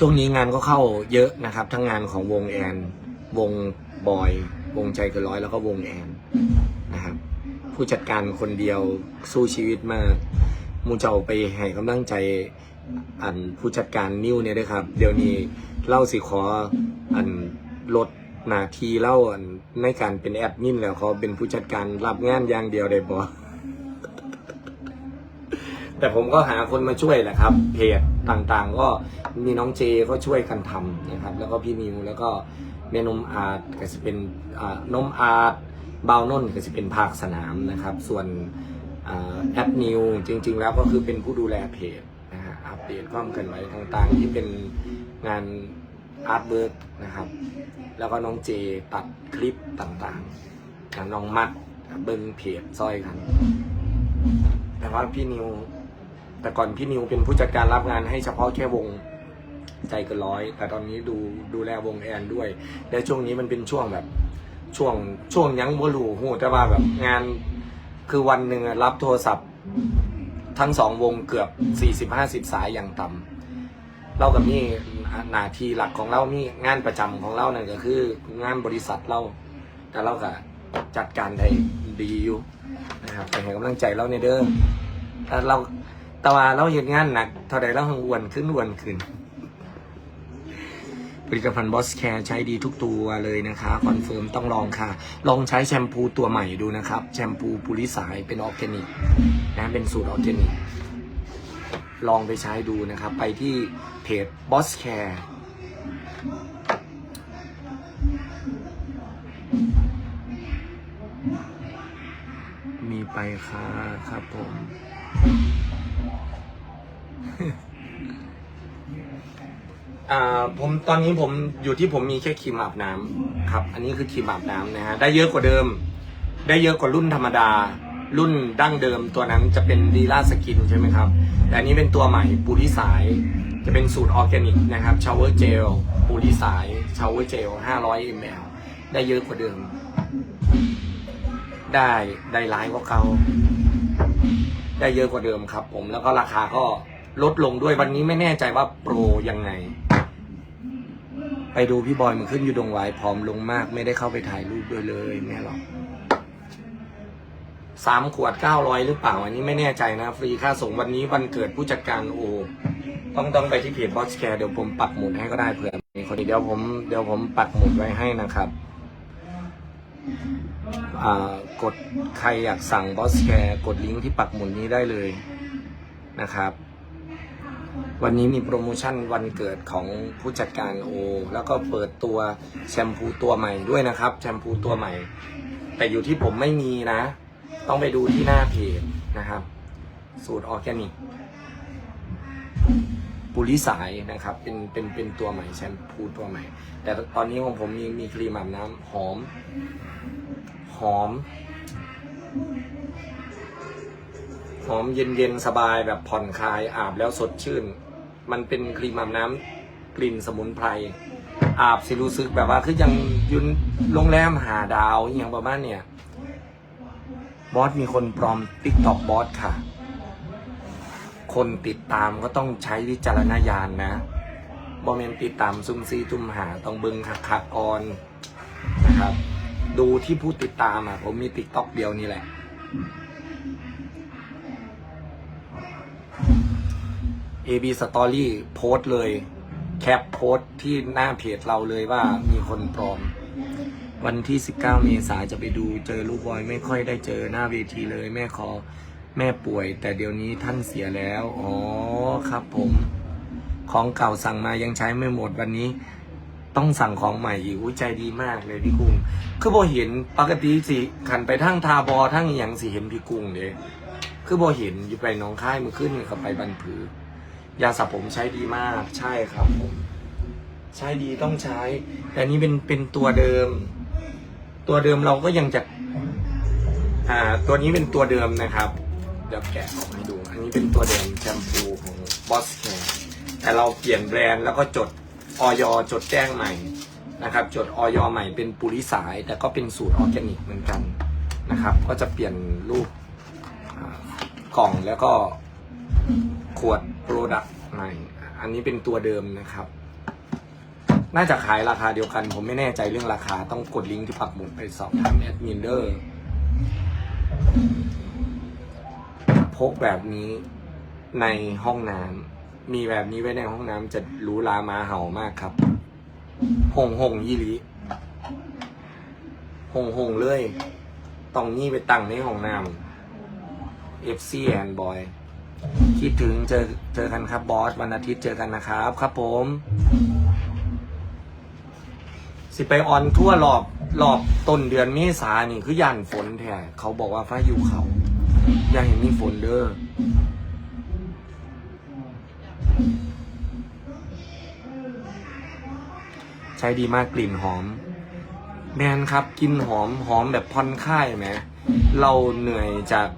ช่วงนี้งานก็เข้าเยอะนะครับ ทั้งงานของวงแอน วงบอย วงใจเกินร้อยแล้วก็วงแอนนะครับ ผู้จัดการคนเดียวสู้ชีวิตมากมูเจ้าไปให้กำลังใจอันผู้จัดการนิ้วเนี่ยด้วยครับ เดี๋ยวนี้เล่าสิขออันลดหนาทีเล่าอันในการเป็นแอดมินแล้วเขอเป็นผู้จัดการรับงานอย่างเดียวได้บ่ แต่ผมก็หาคนมาช่วยแหละครับ เพจต่างๆ ก็มีน้องเจก็ช่วยกันทำนะครับ แล้วก็พี่นิวแล้วก็เมนมอาร์ตก็จะเป็นนมอาร์ตบาวนนก็จะเป็นภาคสนามนะครับ ส่วนแอดนิวจริง ๆ แล้วก็คือเป็นผู้ดูแลเพจนะฮะอัปเดตความเคลื่อนไหวต่างๆ ที่เป็นงานอาร์ตเวิร์กนะครับ แล้วก็น้องเจตัดคลิปต่างๆน้องมัดเบิ้งเพจซอยกันแต่ว่าพี่นิว แต่ก่อนพี่นิวเป็นผู้จัดการรับงานให้เฉพาะแค่วงใจเกินร้อย แต่ตอนนี้ดูดูแลวงแอนด้วย และช่วงนี้มันเป็นช่วงแบบช่วงช่วงยังบ่รู้หูแต่ว่าแบบงานคือวันหนึ่งรับโทรศัพท์ ทั้งสองวงเกือบสี่สิบห้าสิบสายอย่างต่ำเรากับนี่หน้าที่หลักของเรามีงานประจำของเรานั่นก็คือ งานบริษัทเราแต่เราก็จัดการได้ดีอยู่นะครับแต่ให้กำลังใจเราในเด้อแต่เรา แต่ว่าเราเห็นงานหนักเท่าใดเราหังอ้วนขึ้นอ้วนขึ้น ผลิตภัณฑ์บอสแคร์ใช้ดีทุกตัวเลยนะคะคอนเฟิร์มต้องลองค่ะ ลองใช้แชมพูตัวใหม่ดูนะครับ แชมพูปุริสายเป็นออร์แกนิกนะเป็นสูตรออร์แกนิกลองไปใช้ดูนะครับ ไปที่เพจ Boss Care มีไปค่ะครับผม อ่าผมตอนนี้ผมอยู่ที่ผมมีแค่ครีมอาบน้ำครับ อันนี้คือครีมอาบน้ำนะฮะได้เยอะกว่าเดิม ได้เยอะกว่ารุ่นธรรมดา รุ่นดั้งเดิมตัวนั้นจะเป็นดีล่าสกินใช่ไหมครับ แต่อันนี้เป็นตัวใหม่ปูริสาย จะเป็นสูตรออร์แกนิกนะครับชาวเวอร์เจลปูริสายชาวเวอร์เจล500 ml ได้เยอะกว่าเดิม ได้ได้ร้ายกว่าเขา ได้เยอะกว่าเดิมครับ ผมแล้วก็ราคาก็ลดลงด้วยวันนี้ไม่แน่ใจว่าโปรยังไง ไปดูพี่บอยมันขึ้นอยู่ดงไว้ผอมลงมาก ไม่ได้เข้าไปถ่ายรูปด้วยเลยแม่หรอกสามขวดเก้าร้อยหรือเปล่า อันนี้ไม่แน่ใจนะ ฟรีค่าส่งวันนี้วันเกิดผู้จัดการโอต้องต้องไปที่เพจบอสแคร์เดี๋ยวผมปักหมุดให้ก็ได้เผื่อมีคนเดี๋ยวผมเดี๋ยวผมปักหมุดไว้ให้นะครับอ่ากดใครอยากสั่งบอสแคร์กดลิงก์ที่ปักหมุดนี้ได้เลยนะครับ วันนี้มีโปรโมชั่นวันเกิดของผู้จัดการโอ แล้วก็เปิดตัวแชมพูตัวใหม่ด้วยนะครับ แชมพูตัวใหม่ แต่อยู่ที่ผมไม่มีนะ ต้องไปดูที่หน้าเพจนะครับ สูตรออร์แกนิกปุริสายนะครับ เป็นเป็นเป็นตัวใหม่แชมพูตัวใหม่ แต่ตอนนี้ของผมมีมีครีมอาบน้ำหอม หอม หอมเย็นๆสบายแบบผ่อนคลายอาบแล้วสดชื่น มันเป็นครีมอาบน้ำกลิ่นสมุนไพรอาบสิรู้สึกแบบว่าคือยังอยุนโรงแรมหาดาวอหย่างประมาณเนี่ยบอสมีคนปลอมติ๊กต็อกบอสค่ะ คนติดตามก็ต้องใช้วิจารณญาณนะบอมเมนติดตามซุ่มซีตุ่มหาต้องเบึงคักคักๆก่อนนะครับ ดูที่ผู้ติดตามอะผมมีติ๊กต็อกเดียวนี่แหละ AB Story โพสต์เลย แคปโพสต์ที่หน้าเพจเราเลยว่ามีคนปลอม วันที่ 19 เมษาจะไปดูเจอลูกบอยไม่ค่อยได้เจอหน้าเวทีเลย แม่ขอแม่ป่วย แต่เดี๋ยวนี้ท่านเสียแล้ว อ๋อครับผม ของเก่าสั่งมายังใช้ไม่หมดวันนี้ต้องสั่งของใหม่อีกอุ้ยใจดีมากเลยพี่กุ้ง คือพอเห็นปกติสิขันไปทั้งทาบอทั้งอหย่างสิเห็นพี่กุ้งเด้คือพอเห็นอยู่ไปหน้องค่ายมือขึ้นกับไปบันผือ ยาสระผมใช้ดีมาก ใช่ครับผมใช้ดีต้องใช้ แต่นี้เป็นเป็นตัวเดิม ตัวเดิมเราก็ยังจะอ่าตัวนี้เป็นตัวเดิมนะครับเดี๋ยวแกะออกให้ดู อันนี้เป็นตัวเดิมแชมพูของ Boss Care แต่เราเปลี่ยนแบรนด์แล้วก็จดออยจดแจ้งใหม่นะครับ จดออยใหม่เป็นปุริสาย แต่ก็เป็นสูตรออร์แกนิกเหมือนกันนะครับ ก็จะเปลี่ยนรูปกล่องแล้วก็ขวด โปรดักต์ใหม่ อันนี้เป็นตัวเดิมนะครับ น่าจะขายราคาเดียวกัน ผมไม่แน่ใจเรื่องราคาต้องกดลิงก์ที่ปักหมุดไปสอบถามแอดมินเดอร์พกแบบนี้ในห้องน้ำมีแบบนี้ไว้ในห้องน้ำจะรูหรามาเห่ามากครับ หงหงยี่ลีหงหงเลยต้องนี่ไปตั้งในห้องน้ำ FC and boy คิดถึงเจอเจอกันครับบอสวันอาทิตย์เจอกันนะครับ ครับผม สิไปออนทั่วรอบรอบต้นเดือนเมษานี่คือย่านฝนแท้เขาบอกว่าฟ้าอยู่เขา อย่าเห็นมีฝนเด้อใช้ดีมากกลิ่นหอม แมนครับกลินหอมหอมแบบผ่อนคลายไหมเราเหนื่อยจาก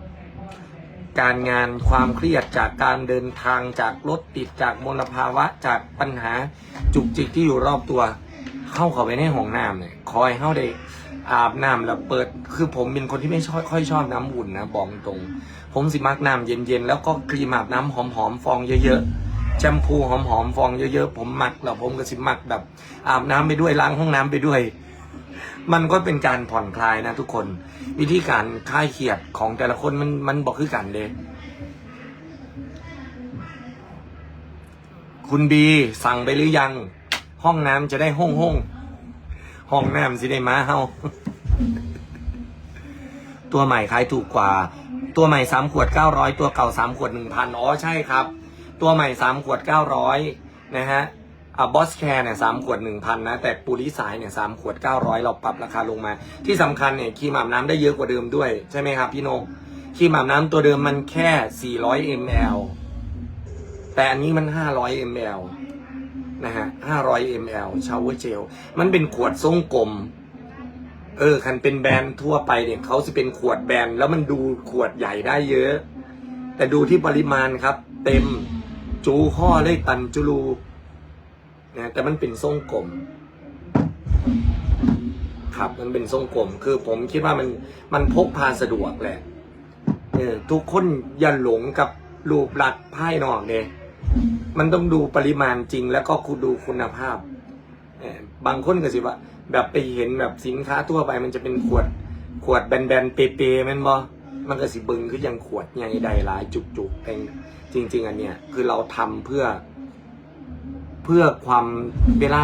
การงานความเครียดจากการเดินทางจากรถติดจากมลภาวะจากปัญหาจุกจิกที่อยู่รอบตัว เข้าเข้าไปในห้องน้ำเนี่ยคอยเข้าได้อาบน้ำแล้วเปิดคือผมเป็นคนที่ไม่ชอบค่อยชอบน้ำอุ่นนะบอกตรง ผมสิมักน้ำเย็นๆแล้วก็ครีมอาบน้ำหอมๆฟองเยอะๆแชมพูหอมๆฟองเยอะๆผมมักแล้วผมก็สิมักแบบ อาบน้ำไปด้วยล้างห้องน้ำไปด้วย มันก็เป็นการผ่อนคลายนะทุกคน วิธีการคลายเครียดของแต่ละคนมันมันบอกคือกันเลย คุณบีสั่งไปหรือยัง ห้องน้ำจะได้ห้องห้องห้องน้ำสิได้มาเฮาตัวใหม่ขายถูกกว่า ตัวใหม่สามขวดเก้าร้อยตัวเก่าสามขวดหนึ่งพันอ๋อใช่ครับ ตัวใหม่สามขวดเก้าร้อยนะฮะ บอสแคร์เนี่ยสามขวดหนึ่งพันนะ แต่ปูริสายเนี่ยสามขวดเก้าร้อยเราปรับราคาลงมา ที่สำคัญเนี่ยครีมอาบน้ำได้เยอะกว่าเดิมด้วย ใช่ไหมครับพี่นกครีมอาบน้ำตัวเดิมมันแค่สี่ร้อยมลแต่อันนี้มันห้าร้อยมลนะฮะ500 ml ชาวเวอร์เจลมันเป็นขวดทรงกลม เออ คันเป็นแบรนด์ทั่วไปเนี่ยเขาจะเป็นขวดแบรนด์แล้วมันดูขวดใหญ่ได้เยอะ แต่ดูที่ปริมาณครับ เต็มจูข้อเลยตันจุลู นะแต่มันเป็นทรงกลม ครับมันเป็นทรงกลม คือผมคิดว่ามันมันพกพาสะดวกแหละเออทุกคนอย่าหลงกับรูปลักษณ์ภายนอกเนี่ยมันต้องดูปริมาณจริงแล้วก็คุณดูคุณภาพเออบางคนก็สิว่า แบบไปเห็นแบบสินค้าทั่วไป มันจะเป็นขวดขวดแบนๆเปๆแมันบ่มันก็สิเบึงคือยังขวดใหญ่ใดหลายจุกๆแต่จริง ๆ อันเนี้ยคือเราทำเพื่อ พื่อความเวลา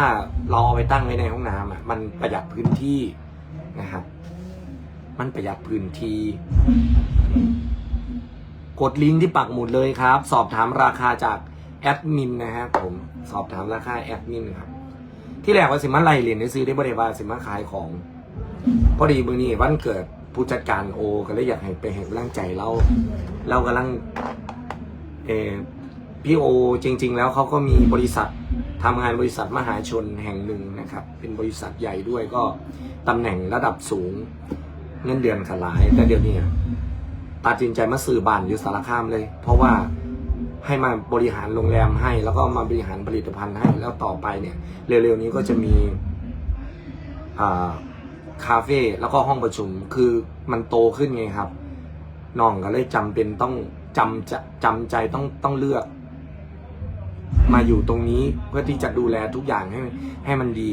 เราเอาไปตั้งไว้ในห้องน้ำอะมันประหยัดพื้นที่นะครับ มันประหยัดพื้นที่ กดลิงก์ที่ปักหมุดเลยครับ สอบถามราคาจากแอดมินนะครับผมสอบถามราคาแอดมินครับ ที่แรกว่าสิมาไล่เหรียญได้ซื้อได้บริวารสิมาขายของ พอดีมือนี้วันเกิดผู้จัดการโอ ก็เลยอยากให้ไปเห็นร่างใจเราเรากำลังเออพี่โอจริง ๆ แล้วเขาก็มีบริษัท ทำงานบริษัทมหาชนแห่งหนึ่งนะครับ เป็นบริษัทใหญ่ด้วยก็ตำแหน่งระดับสูงเงินเดือนขลาย แต่เดี๋ยวนี้ตัดสินใจมาซื้อบ้านอยู่สารคามเลย เพราะว่าให้มาบริหารโรงแรมให้ แล้วก็มาบริหารผลิตภัณฑ์ให้แล้วต่อไปเนี่ย เร็วๆนี้ก็จะมีาคาเฟ่แล้วก็ห้องประชุมคือมันโตขึ้นไงครับน้องก็เลยจำเป็นต้องจำจะจำใจต้องต้องเลือก มาอยู่ตรงนี้เพื่อที่จะดูแลทุกอย่างให้ให้มันดี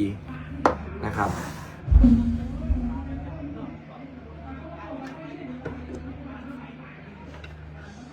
นะครับ